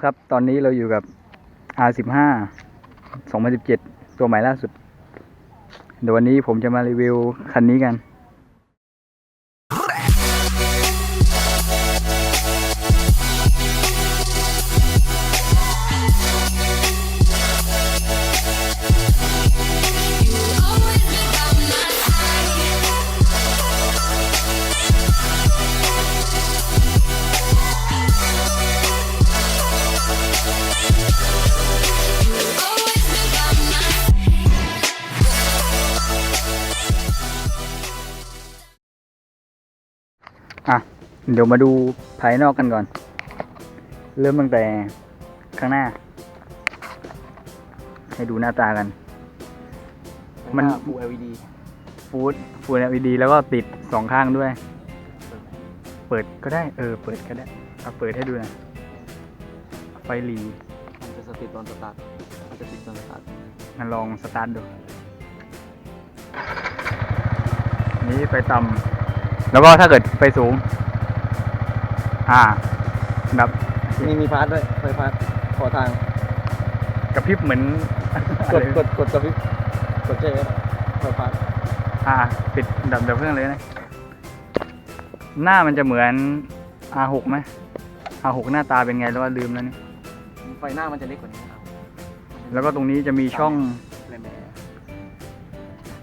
ละครับ ตอนนี้เราอยู่กับ R15 2017 ตัวใหม่ล่าสุด เดี๋ยววันนี้ผมจะมารีวิวคันนี้กัน เดี๋ยวมาดูภายนอกกันก่อน เริ่มตั้งแต่ข้างหน้า ให้ดูหน้าตากัน มัน ฟู LED ฟูดฟูด LED แล้วก็ติดสองข้างด้วย เปิดก็ได้ เออ เปิดก็ได้เอาเปิดให้ดูหนะ ไฟหลี มันจะสติดตอนสตาร์ทมันจะติดตอนสตาร์ทงั้นลองสตาร์ทดู นี้ไฟต่ำแล้วก็ถ้าเกิดไฟสูง อ่า แบบมีมีพาร์ทด้วยไฟพาร์ทขอทางกระพริบเหมือนกดกดกดกระพริบกดใช่ไหมไฟพาร์ทอ่า ปิดดับดับเครื่องเลยนะ หน้ามันจะเหมือน R6 ไหม R6 หน้าตาเป็นไงแล้วว่าลืมแล้วนี่ ไฟหน้ามันจะเล็กกว่านี้ครับแล้วก็ตรงนี้จะมีช่องแรมแอร์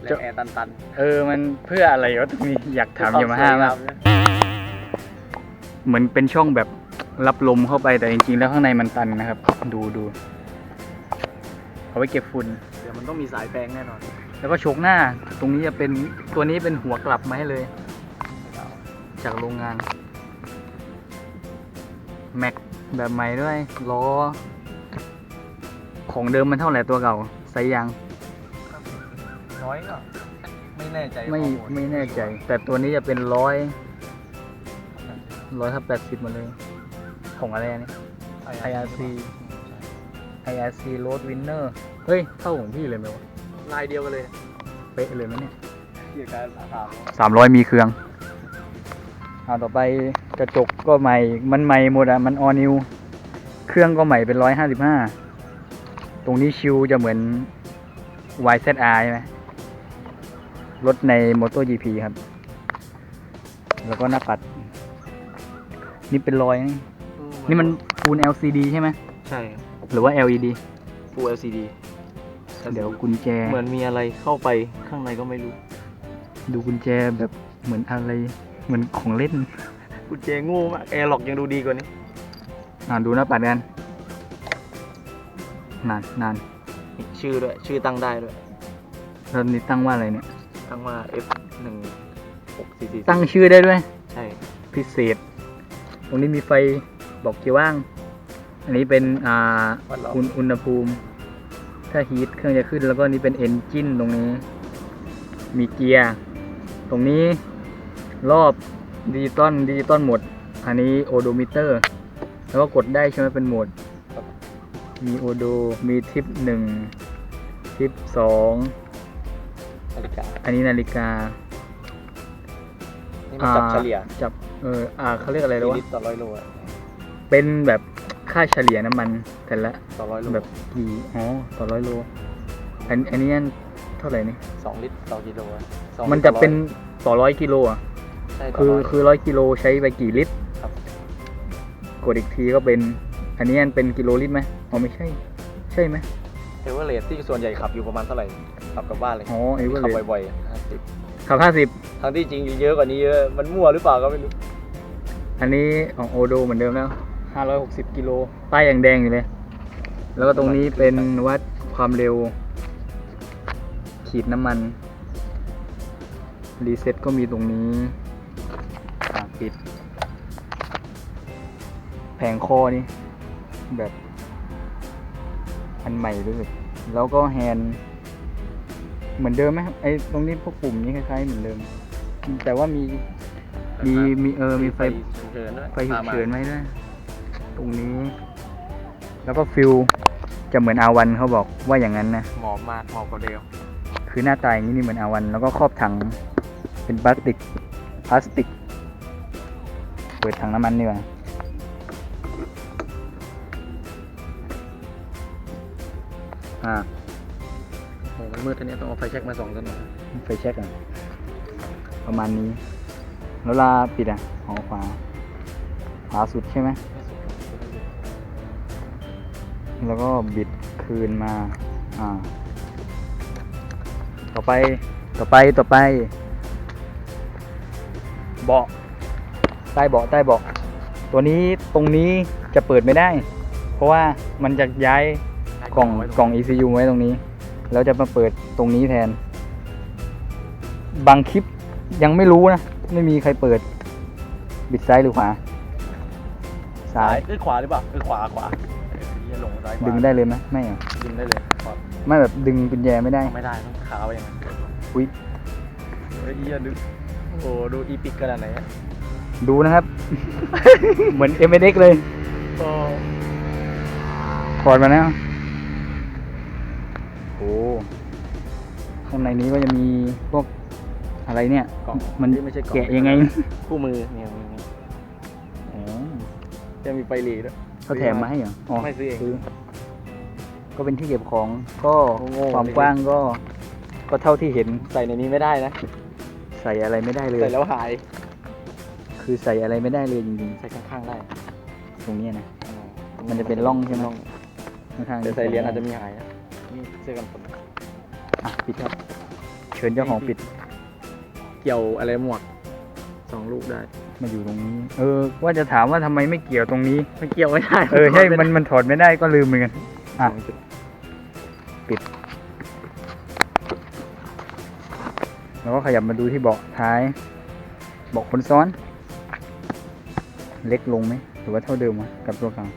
แรจะมแอร์ตันตันเออ มันเพื่ออะไรวะตรงนี้อยากถามยามาฮ่ามาก เหมือนเป็นช่องแบบรับลมเข้าไปแต่จริงๆ แล้วข้างในมันตันนะครับ ดูดูเอาไว้เก็บฝุ่นเดี๋ยวมันต้องมีสายแปลงแน่นอน แล้วก็โชกหน้า ตรงนี้จะเป็นตัวนี้เป็นหัวกลับมาให้เลย จากโรงงาน แม็กแบบใหม่ด้วย ล้อ ของเดิมมันเท่าไหร่ตัวเก่าไซส์ยาง น้อยก็ไม่แน่ใจ ไม่ข้อลไม่แน่ใจ แต่ตัวนี้จะเป็นร้อย ร้อยทับแปดสิบมาเลย ของอะไรอันนี้ IRC IRC Road Winner เฮ้ยเท่าของพี่เลยไหมวะ ลายเดียวกันเลยเป๊ะเลยไหมเนี่ยเกี่ยวกับสาขาสามร้อยมีเครื่องเอาต่อไปกระจกก็ใหม่ มันใหม่หมดอะมันออนิว เครื่องก็ใหม่เป็นร้อยห้าสิบห้า ตรงนี้ชิวจะเหมือน YZR ใช่ไหมรถใน MotoGP ครับ แล้วก็หน้าปัด นี่เป็นรอยนะนี่มันปูน LCD ใช่ไหมใช่หรือว่า LED Full LCD เดี๋ยวกุญแจ เหมือนมีอะไรเข้าไปข้างในก็ไม่รู้ ดูกุญแจแบบเหมือนอะไร เหมือนของเล่น กุญแจโง่มากแอร์ล็อกยังดูดีกว่านี้อ่านดูหน้าปัดกันนานนานชื่อด้วย ชื่อตั้งได้ด้วย แล้วนี่ตั้งว่าอะไรเนี่ย ตั้งว่า F หนึ่งหกสี่สี่ตั้งชื่อได้ด้วย ใช่ พิเศษ ตรงนี้มีไฟบอกเกียร์ว่าง อันนี้เป็นอ่าวัดรอบ อุณอุณหภูมิ ถ้าฮีทเครื่องจะขึ้น แล้วก็นี่เป็นเอนจินตรงนี้ มีเกียร์ ตรงนี้รอบดิจิตอลดิจิตอลโหมด อันนี้โอโดมิเตอร์ แล้วก็กดได้ใช่ไหมเป็นโหมดมีโอโด มีทิปหนึ่งทิปสอง นาฬิกาอันนี้นาฬิกา นี่มันจับเฉลี่ย จับ เอออ่าเขาเรียกอะไรแล้วกี่วะลิตรต่อร้อยโลอะเป็นแบบค่าเฉลี่ยน้ำมันแต่ละต่อร้อยโลแบบกี่อ๋อต่อร้อยโลอันอันนี้เท่าไหร่นี่ สองลิตรต่อกิโลอะสองมันลิตรจะเป็นต่อร้อยต่อร้อยกิโลอะใช่ต่คือร้ยคือร้อยกิโลใช้ไปกี่ลิตรครับ กดอีกทีก็เป็น อันนี้มันเป็นกิโลลิตรไหมอ๋อไม่ใช่ ใช่ไหมเอเวอเรสที่ส่วนใหญ่ขับอยู่ประมาณเท่าไหร่ขับกลับบ้านเลยอ๋อเอเวอร์ขับเลยบ่อยๆห้าสิบขับห้าสิบ ทั้งที่จริงเยอะกว่านี้เยอะมันมั่วหรือเปล่าก็ไม่รู้ อันนี้ของโอโดเหมือนเดิมแล้วห้าร้อยหกสิบกิโลป้ายอย่างแดงอยู่เลย แล้วก็ตรงนี้เป็นวัดความเร็ว ขีดน้ำมัน รีเซ็ตก็มีตรงนี้อะปิด แผงคอนี่ แบบอันใหม่รู้สึกแล้วก็แฮนด์เหมือนเดิมไหมไอ้ตรงนี้พวกปุ่มนี้คล้ายๆเหมือนเดิม แต่ว่ามีมีมีเออมีไฟ ฉุกเฉินด้วยไฟฉุกเฉินไหมด้วย ตรงนี้ แล้วก็ฟิลจะเหมือนอาวันเขาบอกว่าอย่างนั้นนะ หมอบมากหมอบกว่าเดิมคือหน้าตาอย่างนี้นี่เหมือนอาวัน แล้วก็ครอบถังเป็นพลาสติก พลาสติก เปิดถังน้ำมันดีกว่าอ่าโอ้มันมืดทีนี้ต้องเอาไฟแช็กมาส่องกันหน่อยไฟเช็คอะประมาณนี้ แล้วลาปิดอะหอขวา ขวาสุดใช่ไหม แล้วก็บิดคืนมา อ่า ต่อไป ต่อไป ต่อไป เบาะ ใต้เบาะ ใต้เบาะ ตัวนี้ ตรงนี้จะเปิดไม่ได้ เพราะว่ามันจะย้ายกล่องกล่อง ECU ไว้ตรงนี้ แล้วจะมาเปิดตรงนี้แทน บางคลิปยังไม่รู้นะ ไม่มีใครเปิด บิดซ้ายหรือขวา ซ้ายเอ้ยขวาหรือเปล่าเออขวาขวาเออเหี้ยหลงซ้ายขวาดึงได้เลยไหมไม่เหรอดึงได้เลยขวาไม่แบบดึงกุญแจไม่ได้ไม่ได้ต้องขาไว้อย่างนั้นอุ้ยเฮ้ยเหี้ยดึงโอ้โหดูอีพิกขนาดไหนอะดูนะครับ เหมือน m อ x เลยโอ้ถอดมาแล้วโอ้ข้างในนี้ก็จะมีพวกอะไรเนี่ย กล่องมันไม่ใช่กล่องแกะยังไง คู่มือเนี่ยมีมีอ๋อ จะมีไฟหลีด้วยเขาแถมมาให้เหรออ๋อไม่ซื้อเองก็เป็นที่เก็บของก็โง่ๆ ความกว้างก็ ก็เท่าที่เห็นใส่ในนี้ไม่ได้นะ ใส่อะไรไม่ได้เลย ใส่แล้วหาย คือใส่อะไรไม่ได้เลยจริงใส่ข้างๆได้ๆ ตรงเนี้ยนะอืมันจะเป็นร่องใช่ไหมร่องข้างๆแต่ใส่เหรียญอาจจะมีหายนะนี่เสื้อกันฝนอะปิดครับ เชิญเจ้าของปิด เกี่ยวอะไรหมวกสองลูกได้ มาอยู่ตรงนี้ เออ ว่าจะถามว่าทำไมไม่เกี่ยวตรงนี้ไม่เกี่ยวไม่ได้เออใช่ มันมันถอดไม่ได้ก็ลืมเหมือนกัน อะสองจุดแล้วก็ขยับมาดูที่เบาะท้าย เบาะคนซ้อน เล็กลงไหมหรือว่าเท่าเดิมวะกับตัวเก่า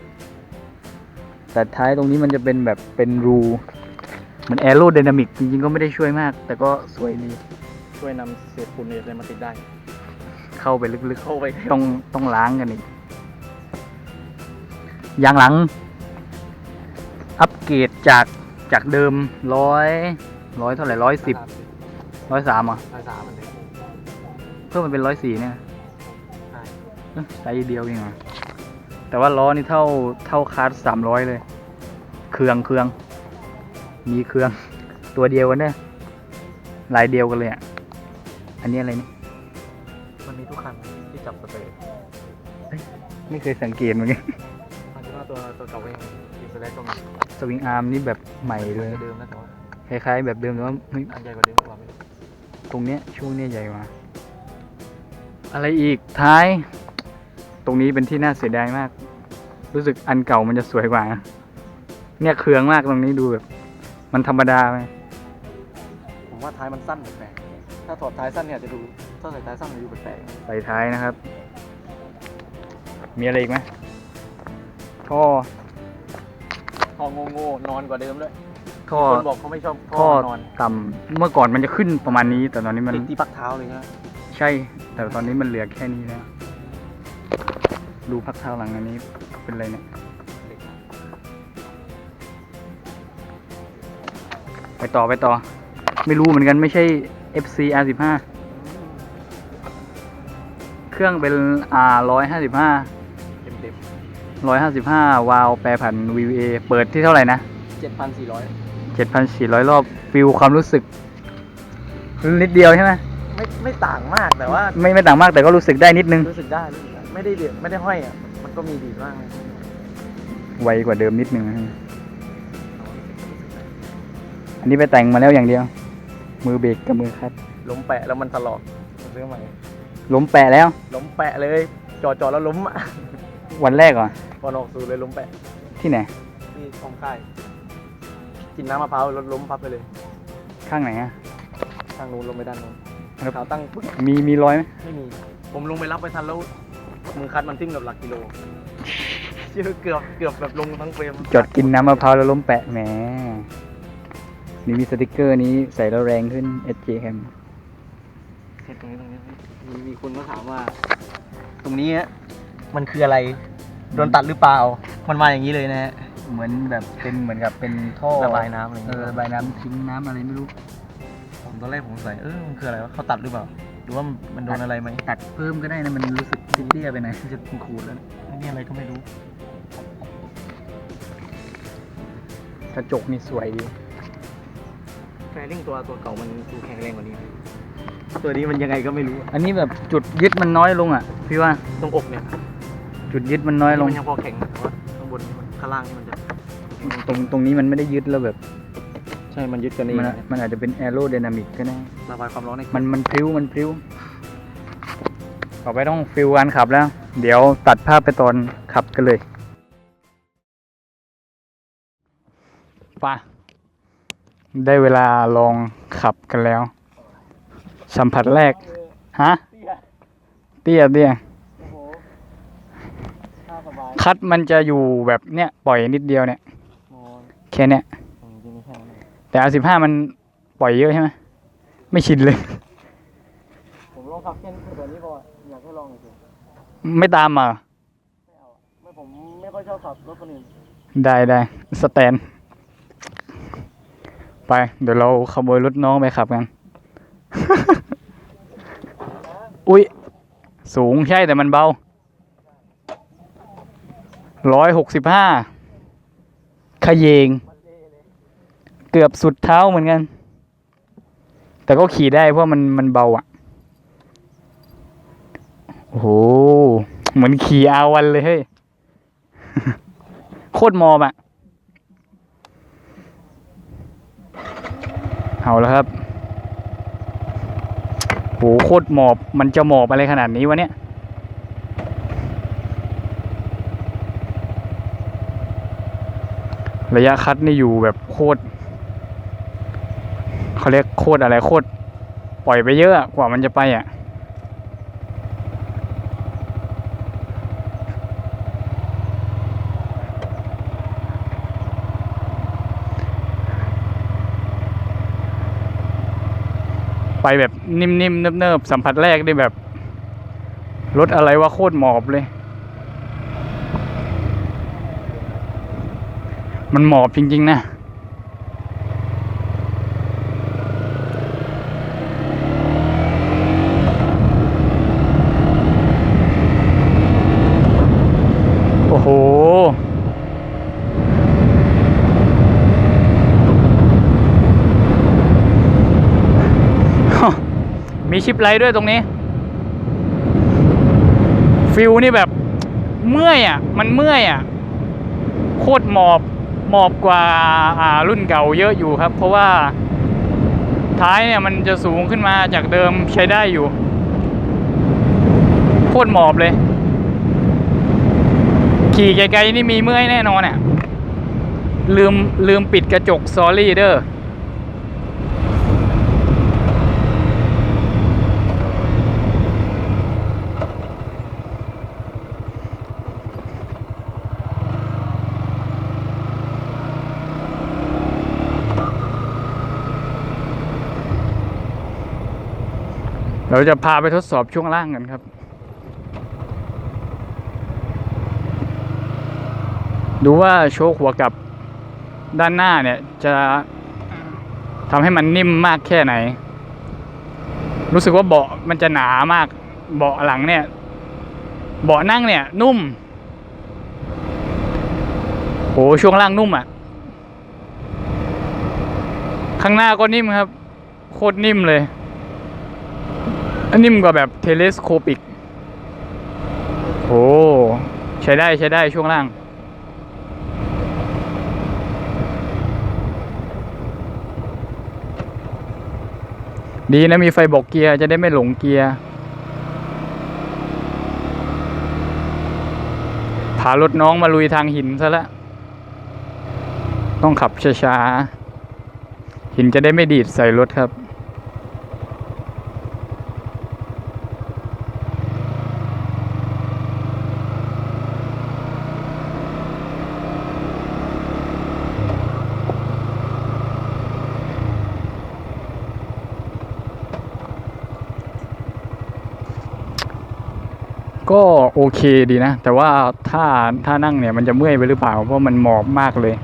แต่ท้ายตรงนี้มันจะเป็นแบบเป็นรูเหมือนแอโร d y นามิกจริงๆก็ไม่ได้ช่วยมาก แต่ก็สวยดี ช่วยนำเศษฝุ่นอะไรมาติดได้ เข้าไปลึกเข้าไปๆ ต้องต้องล้างกันอีกยางหลัง อัปเกรดจากจากเดิมร้อยร้อยเท่าไหร่ร้อยสิบร้อยสามอะ ภาษามันเลยเพิ่มมันเป็นร้อยสี่เนี่ยใช่เอ้ยไซส์เดียวเองเหรอแต่ว่าล้อนี่เท่าเท่าคาร์สามร้อยเลย เครื่องเครื่อง มีเครื่อง ตัวเดียวกันเนี่ยลายเดียวกันเลยอะ อันนี้อะไรนี่มั ไม่เคยสังเกตเหมือนกันอันที่ว่าตัวตัวเก่าเองอินสแลกก็มีสวิงอาร์มนี่แบบใหม่เลย เดิมนะแต่ว่าคล้ายๆแบบเดิมแต่ว่าเฮ้ยอันใหญ่กว่าเดิมกว่าไม่รู้ตรงเนี้ยช่วงเนี้ยใหญ่กว่าอะไรอีกท้าย ตรงนี้เป็นที่น่าเสียดายมาก รู้สึกอันเก่ามันจะสวยกว่า เนี่ยเครืองมากตรงนี้ดูแบบ มันธรรมดาไปผมว่าท้ายมันสั้นแปลกๆถ้าถอดท้ายสั้นเนี่ยจะดูถ้าใส่ท้ายสั้นมันจะดูแปลกใส่ท้ายนะครับ มีอะไรอีกไหมท่อ ท่อโง่ๆนอนกว่าเดิมเลยคนบอกเขาไม่ชอบท่ท่อนอนต่ำเมื่อก่อนมันจะขึ้นประมาณนี้ แต่ตอนนี้มันติดที่ปักเท้าเลยนะใช่ แต่ตอนนี้มันเหลือแค่นี้แล้วดูพักเท้าหลังอันนี้เป็นอะไรเนี่ยไปต่อไปต่อ ไม่รู้เหมือนกันไม่ใช่ FC R15 เครื่องเป็น R155 155 วาล์วแปรผัน VVA เปิดที่เท่าไหร่นะเจ็ดพันสี่ร้อย7,400 รอบฟิลความรู้สึก นิดเดียวใช่ไหมไม่ไม่ต่างมากแต่ว่าไม่ไม่ต่างมากแต่ก็รู้สึกได้นิดนึง รู้สึกได้รู้สึกได้ไม่ได้เดือดไม่ได้ห้อยอะมันก็มีดีดบ้างนะไวกว่าเดิมนิดนึงนะอันนี้ไปแต่งมาแล้วอย่างเดียว มือเบรกกับมือคลัตช์ล้มแปะแล้วมันถลอกซื้อใหม่ล้มแปะแล้ว ล้มแปะเลยจอดจอดแล้วล้มอะ วันแรกเหรอพอนออกสู่เลยล้มแปะที่ไหน ที่ตรงค่ายกินน้ำมะพร้าวรถล้มพับไปเลย ข้างไหนอะ ทางนู้นลงไปด้านนู้นครับ ขาตั้งปึ๊กมีมีรอยไหมไม่มี ผมลงไปรับไปทันแล้วมือคัดมันทิ้งกับหลักกิโลเชื่อเกือบเกือบแบบลงทั้งเฟรมจอดกินน้ำมะพร้าวแล้วล้มแปะแหมนี่มีสติกเกอร์นี้ใส่แล้วแรงขึ้น SJ Cam เห็นตรงนี้ตรงนี้มีมีคนก็ถามว่า ตรงนี้อะมันคืออะไร โดนตัดหรือเปล่า มันมาอย่างนี้เลยนะฮะ เหมือนแบบเป็นเหมือนกับเป็นท่อระบายน้ำอะไรอย่างเอเงี้อยระบายน้ำทิ้งน้ำอะไรไม่รู้ ผมตอนแรกผมสงสัยเออมันคืออะไรวะเขาตัดหรือเปล่า หรือว่ามันโดนอะไรไหมตัดเพิ่มก็ได้นะมันรู้สึกเตี้ยๆไปหน่อยจะขูดแล้วนะนี่อะไรก็ไม่รู้ กระจกนี่สวยดีแฟริ่งตัวตัวเก่ามันดูแข็งแรงกว่านี้ ตัวนี้มันยังไงก็ไม่รู้อะอันนี้แบบจุดยึดมันน้อยลงอะพี่ว่าตรงอกเนี่ย จุดยึดมันน้อยลง มันยังพอแข็งนะแต่ว่าข้างบนนี่มันข้างล่างนี่มันจะตรงตรงนี้มันไม่ได้ยึดแล้วแบบใช่มันยึดกันเองมันอะมันอาจจะเป็นแอโร d y นามิกก็ได้ระบายความร้อนในมันมันพริ้วมันพริ้ว ต่อไปต้องฟิลการขับแล้ว เดี๋ยวตัดภาพไปตอนขับกันเลยไป่ะ ได้เวลาลองขับกันแล้ว สัมผัสแรก ฮะ เตี้ยเตี้ยเตี้ย โอ้โหท่าสบาย คัดมันจะอยู่แบบเนี้ยปล่อยนิดเดียวเนี่ยนอนแค่เนี้ยจริงๆไม่ใช่นะแต่อาสิบห้ามันปล่อยเยอะใช่ไหมไม่ชินเลย ผมลองขับแค่นี้ตัวนี้พออยากให้ลองจริงไม่ตามมาไม่เอาอะไม่ผมไม่ค่อยชอบขับรถคนอื่นได้ได้สแตน ไป เดี๋ยวเราขโมยรถน้องไปขับกัน อุ๊ยสูงใช่แต่มันเบา ร้อยหกสิบห้าขยเยง เกือบสุดเท้าเหมือนกัน แต่ก็ขี่ได้เพราะมันมันเบาอะ โอ้โห เหมือนขี่อาวันเลยเฮ้ย โคตรมอมอะ เอาแล้วครับโหโคตรหมอบ มันจะหมอบอะไรขนาดนี้วะเนี่ย ระยะคัดนี่อยู่แบบโคตรเขาเรียกโคตรอะไรโคตรปล่อยไปเยอะกว่ามันจะไปอะไปแบบนิ่มๆเนิบๆสัมผัสแรกได้แบบรถอะไรว่าโคตรหมอบเลย มันหมอบจริง ๆ นะ โอ้โห มีชิปไลท์ด้วยตรงนี้ ฟิลนี่แบบเมื่อยอะ มันเมื่อยอะ โคตรหมอบ หมอบกว่าารุ่นเก่าเยอะอยู่ครับ เพราะว่าท้ายเนี่ยมันจะสูงขึ้นมาจากเดิมใช้ได้อยู่โคตรหมอบเลย ขี่ไกลๆนี่มีเมื่อยแน่นอนเนี่ยลืมลืมปิดกระจกซอรี่เด้อ เราจะพาไปทดสอบช่วงล่างกันครับ ดูว่าโชคหัวกับด้านหน้าเนี่ยจะทำให้มันนิ่มมากแค่ไหน รู้สึกว่าเบาะมันจะหนามาก เบาะหลังเนี่ย เบาะนั่งเนี่ย นุ่ม โหช่วงล่างนุ่มอะ่ะ ข้างหน้าก็นิ่มครับ โคตรนิ่มเลย อันนิ่มกว่าแบบเทเลสโคปิก โอ้ใช้ได้ใช้ได้ช่วงล่าง ดีนะมีไฟบอกเกียร์จะได้ไม่หลงเกียร์พารถน้องมาลุยทางหินซะแล้ว ต้องขับช้าๆ หินจะได้ไม่ดีดใส่รถครับ ก็โอเคดีนะ แต่ว่าถ้าถ้านั่งเนี่ยมันจะเมื่อยไปหรือเปล่า เพราะมันหมอบมากเลย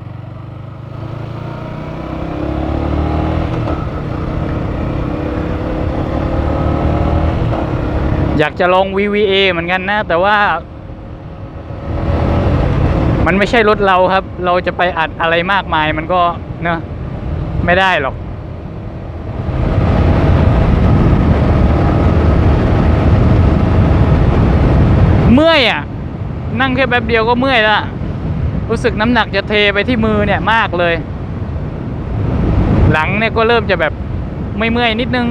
อยากจะลอง VVA เหมือนกันนะ แต่ว่า มันไม่ใช่รถเราครับ เราจะไปอัดอะไรมากมายมันก็เนอะไม่ได้หรอก เมื่อยอะ นั่งแค่แป๊บเดียวก็เมื่อยละรู้สึกน้ำหนักจะเทไปที่มือเนี่ยมากเลย หลังเนี่ยก็เริ่มจะแบบไม่เมื่อยนิดนึง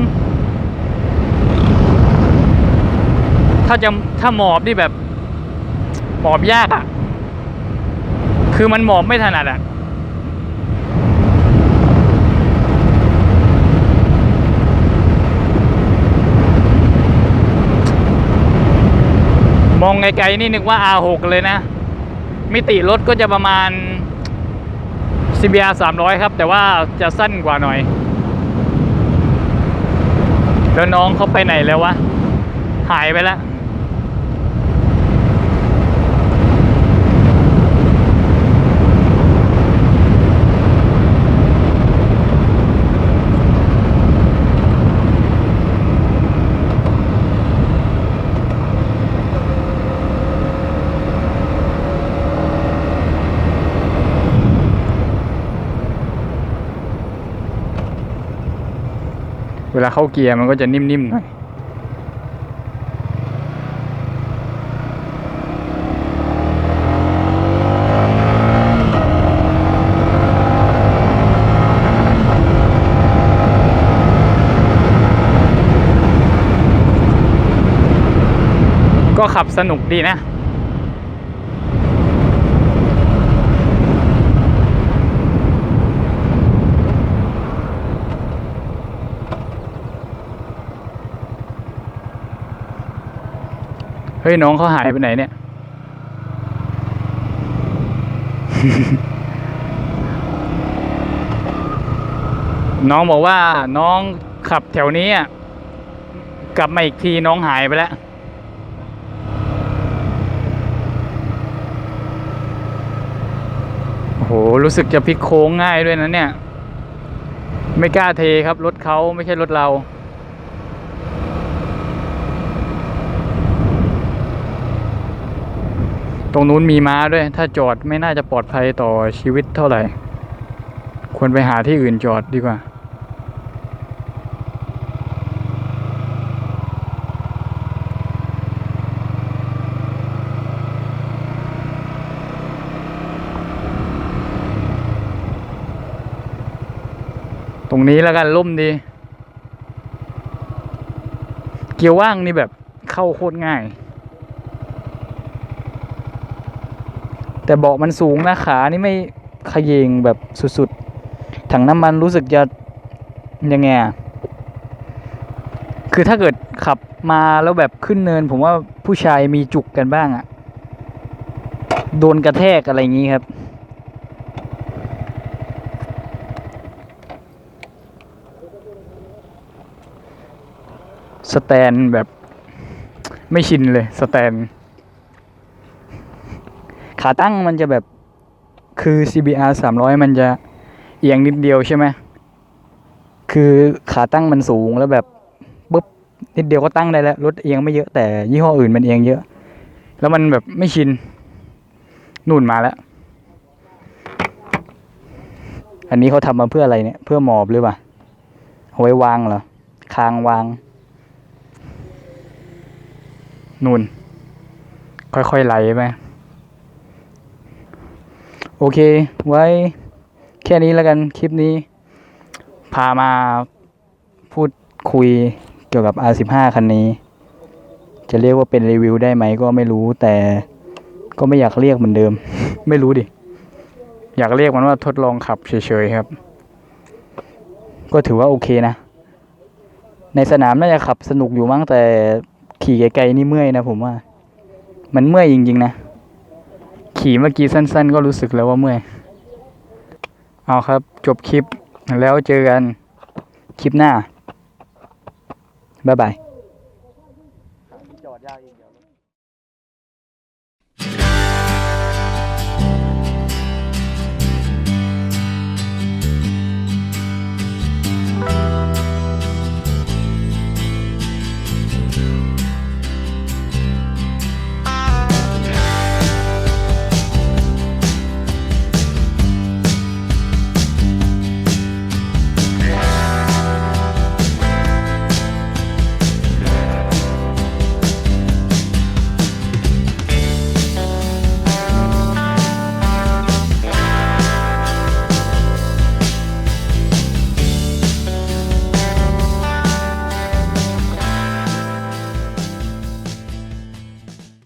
ถ้าจะถ้าหมอบนี่แบบ หมอบยากอะ คือมันหมอบไม่ถนัดอะ มองไกลๆนี่นึกว่า R6 เลยนะ มิติรถก็จะประมาณ CBR 300 ครับ แต่ว่าจะสั้นกว่าหน่อย แล้วน้องเขาไปไหนแล้ววะ หายไปแล้ว เวลาเข้าเกียร์มันก็จะนิ่มๆหน่อยก็ขับสนุกดีนะ ฮ้ยน้องเขาหายไปไหนเนี่ย น้องบอกว่าน้องขับแถวนี้กลับมาอีกทีน้องหายไปแล้ว โอ้โห รู้สึกจะพลิกโค้งง่ายด้วยนะเนี่ย ไม่กล้าเทครับ รถเขาไม่ใช่รถเรา ตรงนู้นมีม้าด้วย ถ้าจอดไม่น่าจะปลอดภัยต่อชีวิตเท่าไหร่ ควรไปหาที่อื่นจอดดีกว่า ตรงนี้แล้วกันล่มดี เกียร์ว่างนี่แบบเข้าโคตรง่าย แต่เบาะมันสูงนะขานี่ไม่ขยเยงแบบสุดๆ ถังน้ำมันรู้สึกจะยังไงคือถ้าเกิดขับมาแล้วแบบขึ้นเนิน ผมว่าผู้ชายมีจุกกันบ้างอะโดนกระแทกอะไรอย่างนี้ครับ สแตนแบบไม่ชินเลยสแตน ขาตั้งมันจะแบบคือ CBR 300 มันจะเอียงนิดเดียวใช่ไหม คือขาตั้งมันสูงแล้วแบบปุ๊บนิดเดียวก็ตั้งได้แล้ว รถเอียงไม่เยอะแต่ยี่ห้ออื่นมันเอียงเยอะ แล้วมันแบบไม่ชินนู่นมาแล้ว อันนี้เขาทำมาเพื่ออะไรเนี่ย เพื่อหมอบหรือเปล่าเอาไว้วางเหรอ คางวาง นู่น ค่อยๆไหลไป โอเค ไว้แค่นี้แล้วกันคลิปนี้ พามาพูดคุยเกี่ยวกับ R15 คันนี้ จะเรียกว่าเป็นรีวิวได้ไหมก็ไม่รู้แต่ก็ไม่อยากเรียกเหมือนเดิม ไม่รู้ดิ อยากเรียกมันว่าทดลองขับเฉยๆครับ ก็ถือว่าโอเคนะ ในสนามน่าจะขับสนุกอยู่มั้งแต่ขี่ไกลๆนี่เมื่อยนะผมว่า มันเมื่อยจริงๆนะ ขี่เมื่อกี้สั้น ๆ ก็รู้สึกแล้วว่าเมื่อย เอาครับ จบคลิปแล้วเจอกัน คลิปหน้า บ๊ายบาย